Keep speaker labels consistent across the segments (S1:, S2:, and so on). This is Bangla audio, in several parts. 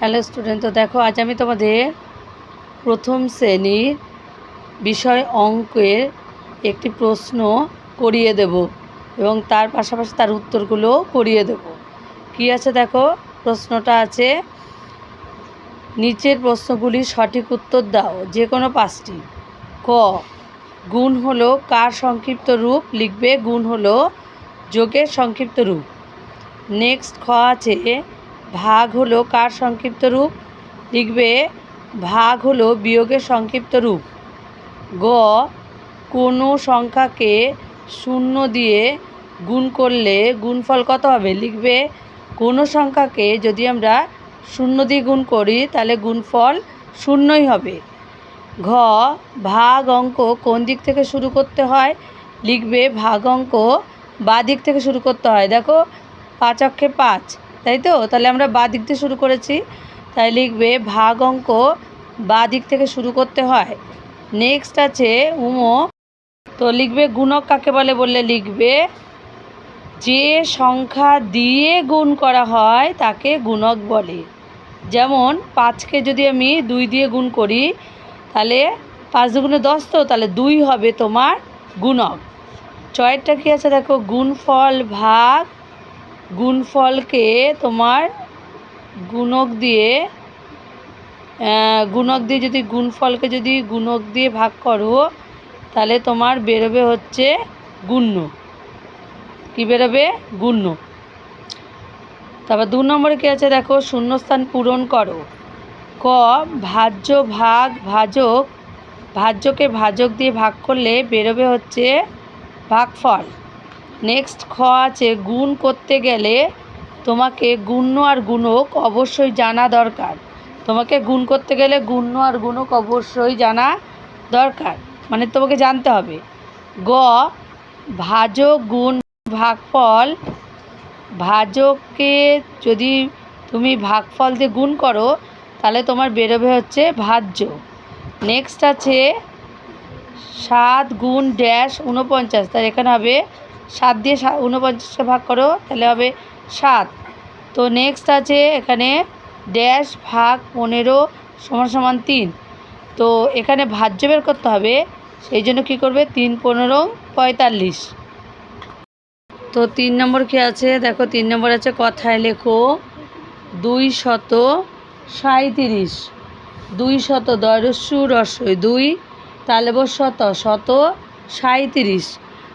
S1: হ্যালো স্টুডেন্ট তো দেখো, আজ আমি তোমাদের প্রথম শ্রেণির বিষয় অঙ্কের একটি প্রশ্ন করিয়ে দেব এবং তার পাশাপাশি তার উত্তরগুলো করিয়ে দেব। কি আছে দেখো? প্রশ্নটা আছে, নিচের প্রশ্নগুলি সঠিক উত্তর দাও যে কোনো পাঁচটি। ক, গুণ হলো কার সংক্ষিপ্ত রূপ? লিখবে, গুণ হলো যোগের সংক্ষিপ্ত রূপ। নেক্সট খ আছে ভাগ হলো কার সংক্ষিপ্ত রূপ? লিখবে, ভাগ হলো বিয়োগের সংক্ষিপ্ত রূপ। গ, কোনো সংখ্যাকে শূন্য দিয়ে গুণ করলে গুণফল কত হবে? লিখবে, কোনো সংখ্যাকে যদি আমরা শূন্য দিয়ে গুণ করি, তাহলে গুণফল শূন্যই হবে। ঘ, ভাগ অঙ্ক কোন দিক থেকে শুরু করতে হয়? লিখবে, ভাগ অঙ্ক বা দিক থেকে শুরু করতে হয়। দেখো, পাঁচ অক্ষে পাঁচ। তাই তো? তাহলে আমরা বা দিক থেকে শুরু করেছি। তাই লিখবে ভাগ অঙ্ক বা দিক থেকে শুরু করতে হয়। নেক্সট আছে উমো। তো লিখবে গুণক কাকে বলে বললে লিখবে, যে সংখ্যা দিয়ে গুণ করা হয় তাকে গুণক বলে। যেমন পাঁচকে যদি আমি দুই দিয়ে গুণ করি, তাহলে পাঁচ দুগুণে দশ তো, তাহলে দুই হবে তোমার গুণক। ছয়েরটা কী আছে দেখো? গুণফল ভাগ গুণফলকে তোমার গুণক দিয়ে গুণক দিয়ে যদি গুণফলকে যদি গুণক দিয়ে ভাগ করো, তাহলে তোমার বেরোবে হচ্ছে গুণ্য। কী বেরোবে? গুণ্য। তারপর দু নম্বরে কী আছে? দেখো, শূন্যস্থান পূরণ করো। ক, ভাজ্য ভাগ ভাজক, ভাজ্যকে ভাজক দিয়ে ভাগ করলে বেরোবে হচ্ছে ভাগফল। নেক্সট খ আছে গুণ করতে গেলে তোমাকে গুণ্য আর গুণক অবশ্যই জানা দরকার। তোমাকে গুণ করতে গেলে গুণ্য আর গুণক অবশ্যই জানা দরকার। মানে তোমাকে জানতে হবে। গ ভাজক গুণ, ভাগফল। ভাজককে যদি তুমি ভাগফল দিয়ে গুণ করো, তাহলে তোমার বেরোবে হচ্ছে ভাজ্য। নেক্সট আছে সাত গুণ ড্যাশ উনপঞ্চাশ তার এখানে হবে সাত দিয়ে উনপঞ্চাশকে ভাগ করো, তাহলে হবে সাত। তো নেক্সট আছে এখানে ড্যাশ ভাগ পনেরো সমান সমান তিন। তো এখানে ভাজ্য বের করতে হবে, সেই জন্য কী করবে? তিন পনেরো পঁয়তাল্লিশ। তো তিন নম্বর কী আছে? দেখো তিন নম্বর আছে, কথায় লেখো, দুই শত সাঁইত্রিশ। দুই শত দরস্যু রসই দুই তালেব শত শত সাঁইত্রিশ।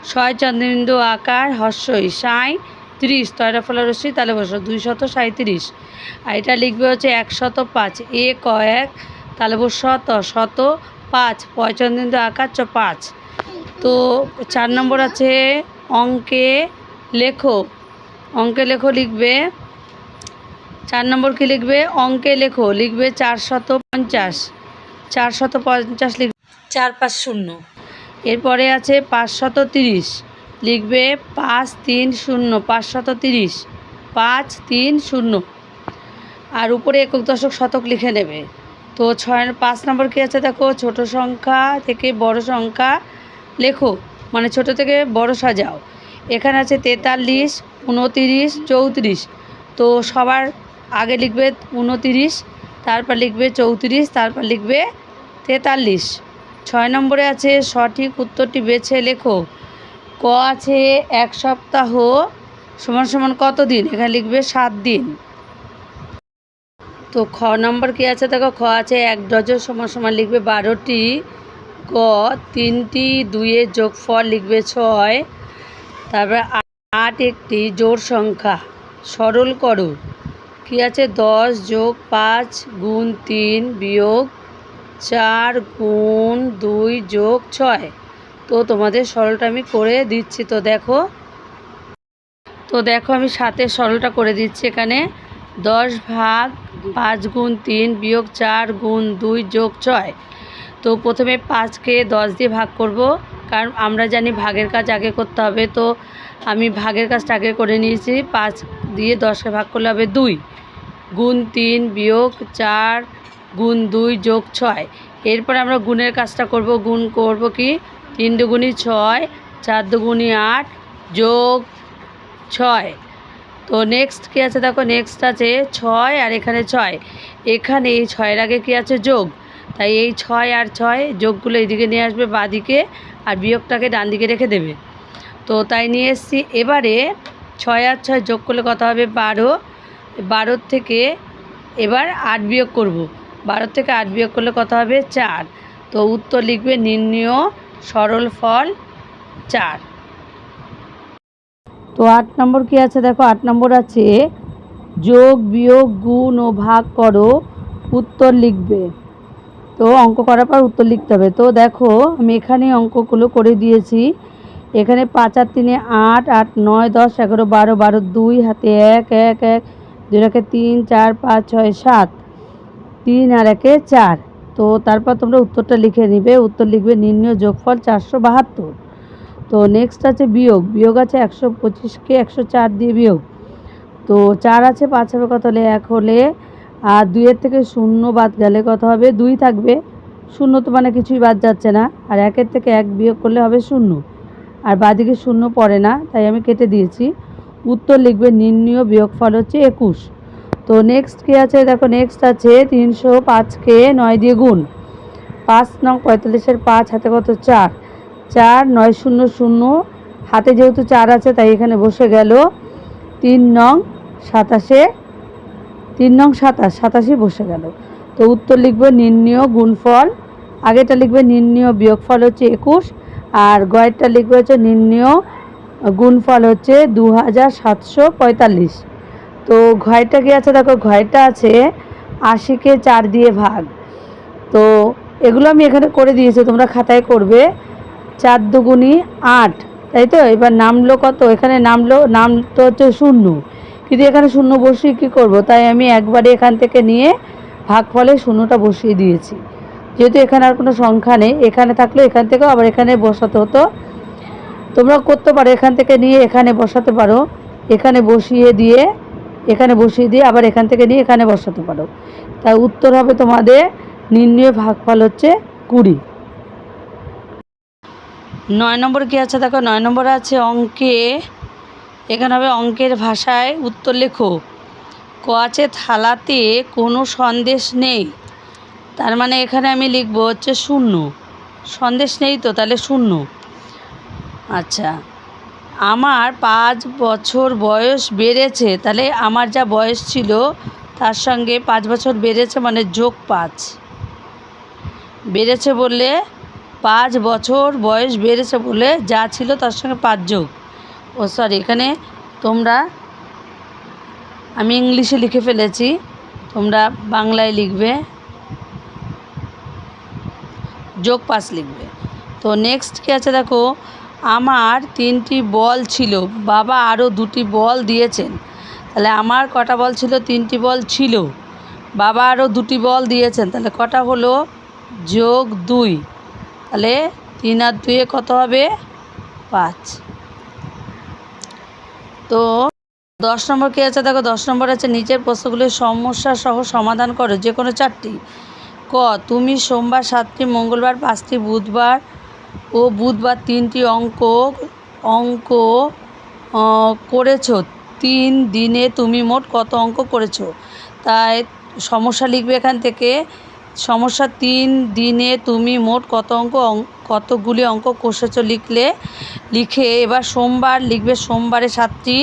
S1: ছয় চন্দ্রবিন্দু আকার হর্ষই সাঁই ত্রিশ। তয়রা ফলা রশ্মি, তালে বস দুই শত সাঁইত্রিশ। আর এটা লিখবে হচ্ছে একশত পাঁচ। এ, ক, এক বস, শত শত পাঁচ। পয়চন্দ্রবিন্দু আকার, চ, পাঁচ। তো চার নম্বর আছে অঙ্কে লেখো। অঙ্কে লেখো লিখবে, চার নম্বর কি লিখবে? অঙ্কে লেখো, লিখবে চারশত পঞ্চাশ। চারশত পঞ্চাশ লিখবে। চার পাঁচ শূন্য। এরপরে আছে পাঁচশত তিরিশ। লিখবে পাঁচ তিন শূন্য, পাঁচশত তিরিশ, পাঁচ তিন শূন্য। আর উপরে একক দশক শতক লিখে নেবে। তো ছয়, পাঁচ নম্বর কী আছে দেখো? ছোট সংখ্যা থেকে বড় সংখ্যা লেখো। মানে ছোট থেকে বড় সাজাও। এখানে আছে তেতাল্লিশ, উনতিরিশ, চৌত্রিশ। তো সবার আগে লিখবে উনতিরিশ, তারপর লিখবে চৌত্রিশ, তারপর লিখবে তেতাল্লিশ। ছয় নম্বরে আছে, সঠিক উত্তরটি বেছে লেখো। ক আছে, এক সপ্তাহ সমান সমান কত দিন? এখানে লিখবে সাত দিন। তো খ নম্বর কী আছে? দেখো, খ আছে, এক ডজন সমান সমান লিখবে বারোটি। ক তিনটি দুইয়ের যোগফল লিখবে ছয়। তারপরে আট একটি জোর সংখ্যা। সরল করো। কী আছে? দশ যোগ পাঁচ গুণ তিন বিয়োগ চার গুণ দুই যোগ ছয়। তো তোমাদের সরলটা আমি করে দিচ্ছি। তো দেখো তো দেখো আমি সাতের সরলটা করে দিচ্ছি এখানে। দশ ভাগ পাঁচ গুণ তিন বিয়োগ চার গুণ দুই যোগ ছয়। তো প্রথমে পাঁচকে দশ দিয়ে ভাগ করব, কারণ আমরা জানি ভাগের কাজ আগে করতে হবে। তো আমি ভাগের কাজটা আগে করে নিয়েছি, পাঁচ দিয়ে দশকে ভাগ করলে হবে দুই। গুণ তিন বিয়োগ চার গুণ দুই যোগ ছয়। এরপর আমরা গুণের কাজটা করব। গুণ করব কি? তিন দুগুণি ছয়, চার দুগুণি আট যোগ ছয়। তো নেক্সট কী আছে দেখো? নেক্সট আছে ছয় আর এখানে ছয়। এখানে এই ছয়ের আগে কী আছে? যোগ। তাই এই ছয় আর ছয় যোগগুলো এদিকে নিয়ে আসবে, বাঁদিকে আর বিয়োগটাকে ডান দিকে রেখে দেবে। তো তাই নিয়ে এসছি। এবারে ছয় আর ছয় যোগ করলে কত হবে? বারো। বারোর থেকে এবার আট বিয়োগ করব। বারোর থেকে আট বিয়োগ করলে কত হবে? চার। তো উত্তর লিখবে নির্ণয় সরল ফল চার। তো আট নম্বর কি আছে? দেখো, আট নম্বর আছে, যোগ, বিয়োগ, গুণ ও ভাগ করো। উত্তর লিখবে। তো অঙ্ক করার পর উত্তর লিখতে হবে। তো দেখো, আমি এখানে অঙ্কগুলো করে দিয়েছি। এখানে পাঁচ আর তিনে আট আট, নয়, দশ, এগারো, বারো বারো, দুই, হাতে এক এক এক, দুই, একে তিন, চার, পাঁচ, ছয়, সাত। তিন আর একে চার। তো তারপর তোমরা উত্তরটা লিখে নিবে। উত্তর লিখবে নির্ণয় যোগফল চারশো বাহাত্তর। তো নেক্সট আছে বিয়োগ। বিয়োগ আছে একশো পঁচিশকে একশো চার দিয়ে বিয়োগ। তো চার আছে, পাঁচ হবে কত হলে এক হলে? আর দুইয়ের থেকে শূন্য বাদ গেলে কত হবে? দুই থাকবে। শূন্য তো মানে কিছুই বাদ যাচ্ছে না। আর একের থেকে এক বিয়োগ করলে হবে শূন্য। আর বাদিকে শূন্য পড়ে না, তাই আমি কেটে দিয়েছি। উত্তর লিখবে নির্ণয় বিয়োগফল হচ্ছে একুশ। তো নেক্সট কী আছে? দেখো নেক্সট আছে তিনশো পাঁচকে নয় দিয়ে গুণ। পাঁচ নং পঁয়তাল্লিশের পাঁচ, হাতে কত? চার। চার, নয়, শূন্য শূন্য। হাতে যেহেতু চার আছে, তাই এখানে বসে গেল। তিন নং সাতাশে, তিন নং সাতাশ, সাতাশে বসে গেল। তো উত্তর লিখবে নির্ণয় গুণফল। আগেটা লিখবে নির্ণয় বিয়োগফল হচ্ছে একুশ, আর গয়েরটা লিখবে হচ্ছে নির্ণয় গুণফল হচ্ছে দু হাজার সাতশো পঁয়তাল্লিশ। তো ঘয়টা কি আছে? দেখো ঘয়টা আছে আশিকে চার দিয়ে ভাগ। তো এগুলো আমি এখানে করে দিয়েছি, তোমরা খাতায় করবে। চার দুগুণি আট, তাই তো? এবার নামলো কত? এখানে নামলো, নাম তো হচ্ছে শূন্য। কিন্তু এখানে শূন্য বসিয়ে কী করব? তাই আমি একবারে এখান থেকে নিয়ে ভাগ ফলে শূন্যটা বসিয়ে দিয়েছি। যেহেতু এখানে আর কোনো সংখ্যা নেই, এখানে থাকলে এখান থেকেও আবার এখানে বসাতে হতো। তোমরা করতে পারো, এখান থেকে নিয়ে এখানে বসাতে পারো। এখানে বসিয়ে দিয়ে এখানে বসিয়ে দিয়ে আবার এখান থেকে নিয়ে এখানে বসাতে পারো। তাই উত্তর হবে তোমাদের নির্ণয় ভাগফল হচ্ছে কুড়ি। নয় নম্বর কী আছে দেখো? নয় নম্বর আছে অঙ্কে, এখানে হবে অঙ্কের ভাষায় উত্তর লেখো। ক আছে থালাতে কোনো সন্দেশ নেই। তার মানে এখানে আমি লিখব হচ্ছে শূন্য। সন্দেশ নেই তো, তাহলে শূন্য। আচ্ছা। আমার পাঁচ বছর বয়স বেড়েছে। তাহলে আমার যা বয়স ছিল, তার সঙ্গে পাঁচ বছর বেড়েছে মানে যোগ পাঁচ। বেড়েছে বললে পাঁচ বছর বয়স বেড়েছে বলে যা ছিল তার সঙ্গে পাঁচ যোগ। ও সরি এখানে তোমরা, আমি ইংলিশে লিখে ফেলেছি, তোমরা বাংলায় লিখবে, যোগ পাঁচ লিখবে। তো নেক্সট কী আছে দেখো? আমার তিনটি বল ছিল। বাবা আরও দুটি বল দিয়েছেন। তাহলে আমার কটা বল ছিল? তিনটি বল ছিল। বাবা আরও দুটি বল দিয়েছেন। তাহলে কটা হলো? যোগ দুই। তাহলে তিন আর দুয়ে কত হবে? পাঁচ। তো দশ নম্বর কী আছে? দেখো, দশ নম্বর আছে। নিচের প্রশ্নগুলির সমস্যা সহ সমাধান করো। যে কোনো চারটি। ক, তুমি সোমবার, সাতটি, মঙ্গলবার, পাঁচটি, বুধবার ও বুধবার তিনটি অঙ্ক অঙ্ক করেছ। তিন দিনে তুমি মোট কত অঙ্ক করেছ? তাই সমস্যা লিখবে এখান থেকে। সমস্যা তিন দিনে তুমি মোট কত অঙ্ক কতগুলি অঙ্ক কষেছো লিখলে? লিখে এবার সোমবার লিখবে সোমবারে সাতটি,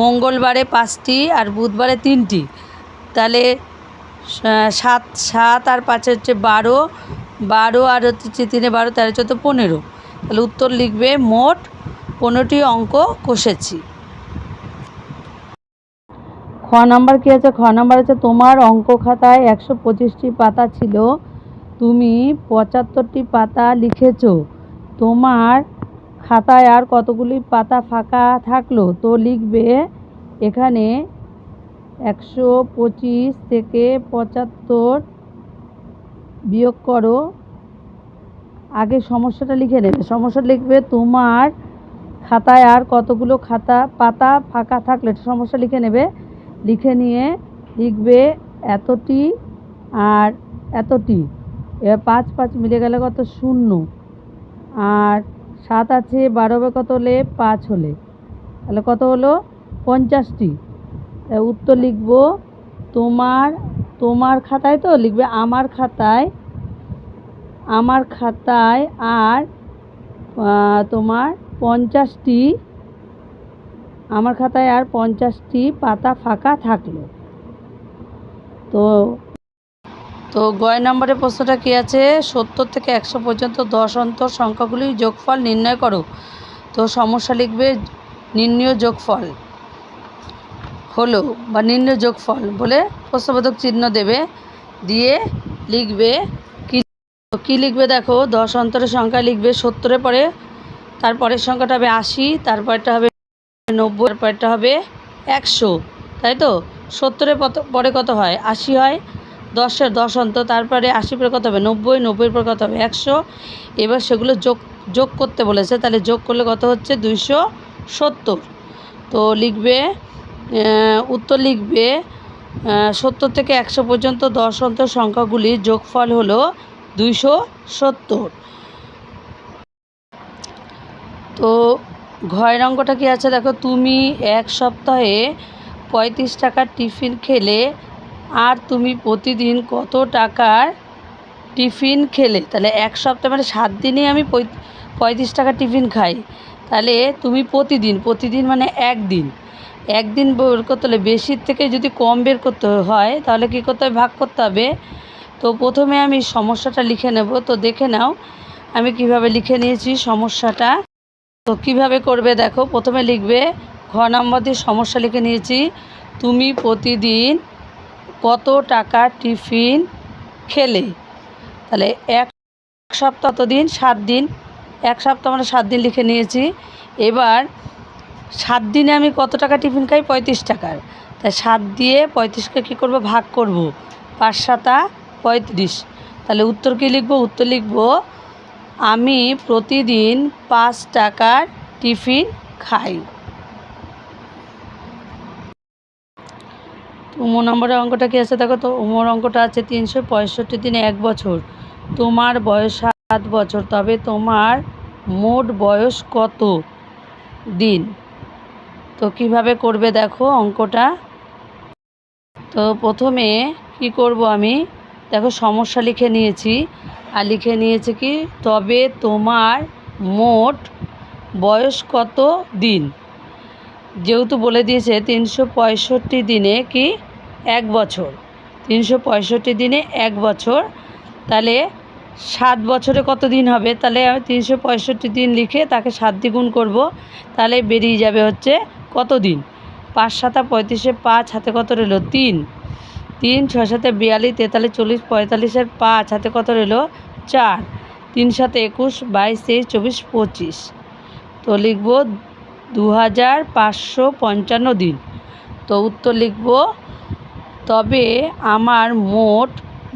S1: মঙ্গলবারে পাঁচটি আর বুধবারে তিনটি। তাহলে সাত সাত আর পাঁচে হচ্ছে বারো বারো আর হচ্ছে তিনে বারো, তেরো, চোদ্দ, পনেরো। তাহলে উত্তর লিখবে মোট পনেরোটি অঙ্ক কষেছি। খ নাম্বার কী আছে? খ নাম্বার আছে, তোমার অঙ্ক খাতায় একশো পঁচিশটি পাতা ছিল, তুমি পঁচাত্তরটি পাতা লিখেছ। তোমার খাতায় আর কতগুলি পাতা ফাঁকা থাকল? তো লিখবে এখানে একশো পঁচিশ থেকে পঁচাত্তর বিয়োগ করো। আগে সমস্যাটা লিখে নেবে। সমস্যা লিখবে তোমার খাতায় আর কতগুলো খাতা, পাতা ফাঁকা থাকলে সমস্যা লিখে নেবে। লিখে নিয়ে লিখবে এতটি আর এতটি। এবার পাঁচ পাঁচ মিলে গেলে কত? শূন্য। আর সাত আছে, বারো কত হলে? পাঁচ হলে। তাহলে কত হলো? পঞ্চাশটি। উত্তর লিখব, তোমার তোমার খাতায় তো লিখবে আমার খাতায় আমার খাতায় আর তোমার পঞ্চাশটি, আমার খাতায় আর পঞ্চাশটি পাতা ফাঁকা থাকল। তো তো গয় নম্বরের প্রশ্নটা কী আছে? সত্তর থেকে একশো পর্যন্ত দশ অন্তর সংখ্যাগুলির যোগফল নির্ণয় করো। তো সমস্যা লিখবে নির্ণয় যোগফল। হলো বা নির্ণয় যোগফল বলে প্রশ্নবোধক চিহ্ন দেবে, দিয়ে লিখবে কি লিখবে দেখো? দশ অন্তরের সংখ্যা লিখবে সত্তরে পরে, তারপরের সংখ্যাটা হবে আশি, তারপরটা হবে নব্বই, তারপরটা হবে একশো, তাই তো? সত্তরের পরে কত হয়? আশি হয়। দশের দশ অন্ত তারপরে আশি পরে কত হবে? নব্বই নব্বই পরে কত হবে? একশো। এবার সেগুলো যোগ যোগ করতে বলেছে, তাহলে যোগ করলে কত হচ্ছে? দুইশো সত্তর। তো লিখবে উত্তর লিখবে সত্তর থেকে একশো পর্যন্ত দশ অন্তর সংখ্যাগুলির যোগফল হলো দুইশো সত্তর। তো ঘয়ের অঙ্কটা কি আছে? দেখো, তুমি এক সপ্তাহে পঁয়ত্রিশ টাকার টিফিন খেলে আর তুমি প্রতিদিন কত টাকার টিফিন খেলে? তাহলে এক সপ্তাহ মানে সাত দিনে আমি পঁয়- পঁয়ত্রিশ টাকার টিফিন খাই। তাহলে তুমি প্রতিদিন প্রতিদিন মানে একদিন। একদিন বের করতে হলে বেশির থেকে যদি কম বের করতে হয়, তাহলে কী করতে হবে? ভাগ করতে হবে। তো প্রথমে আমি সমস্যাটা লিখে নেব। তো দেখে নাও, আমি কীভাবে লিখে নিয়েছি সমস্যাটা। তো কীভাবে করবে দেখো, প্রথমে লিখবে, ঘ নম্বর দিয়ে সমস্যা লিখে নিয়েছি। তুমি প্রতিদিন কত টাকা টিফিন খেলে? তাহলে এক সপ্তাহ দিন, সাত দিন। এক সপ্তাহ আমরা সাত দিন লিখে নিয়েছি। এবার সাত দিনে আমি কত টাকা টিফিন খাই? পঁয়ত্রিশ টাকার। তাই সাত দিয়ে পঁয়ত্রিশকে কী করব? ভাগ করব। পাঁচ সাতা পঁয়ত্রিশ। তাহলে উত্তর কী লিখব? উত্তর লিখব, আমি প্রতিদিন পাঁচ টাকার টিফিন খাই। উমো নম্বরের অঙ্কটা কী আছে? দেখো তো, উমর অঙ্কটা আছে তিনশো পঁয়ষট্টি দিনে এক বছর। তোমার বয়স সাত বছর, তবে তোমার মোট বয়স কত দিন? তো কীভাবে করবে দেখো অঙ্কটা? তো প্রথমে কি করব আমি? দেখো সমস্যা লিখে নিয়েছি। আর লিখে নিয়েছি কি? তবে তোমার মোট বয়স কত দিন? যেহেতু বলে দিয়েছে তিনশো পঁয়ষট্টি দিনে কি? এক বছর। তিনশো পঁয়ষট্টি দিনে এক বছর। তাহলে সাত বছরে কত দিন হবে? তাহলে আমি তিনশো পঁয়ষট্টি দিন লিখে তাকে সাত দ্বিগুণ করব। তাহলে বেরিয়ে যাবে হচ্ছে কত দিন পাঁচ সাতা পঁয়ত্রিশে পাঁচ, হাতে কত রইল? তিন। তিন, ছয় সাথে বিয়াল্লিশ, তেতাল্লিশ, চল্লিশ, পঁয়তাল্লিশের পাঁচ, হাতে কত রইল? চার। তিন সাথে একুশ, বাইশ, তেইশ, চব্বিশ, পঁচিশ। তো লিখব দু হাজার পাঁচশো পঞ্চান্ন দিন। তো উত্তর লিখব, তবে আমার মোট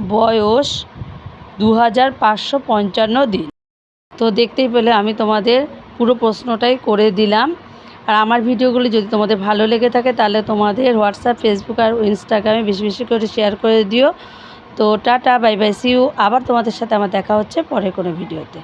S1: বয়স দু হাজার পাঁচশো পঞ্চান্ন দিন। তো দেখতেই পেলে আমি তোমাদের পুরো প্রশ্নটাই করে দিলাম। আর আমার ভিডিওগুলি যদি তোমাদের ভালো লেগে থাকে, তাহলে তোমাদের হোয়াটসঅ্যাপ, ফেসবুক আর ইনস্টাগ্রামে বেশি বেশি করে শেয়ার করে দিও। তো টাটা বাই বাই সিউ আবার তোমাদের সাথে আমার দেখা হচ্ছে পরে কোনো ভিডিওতে।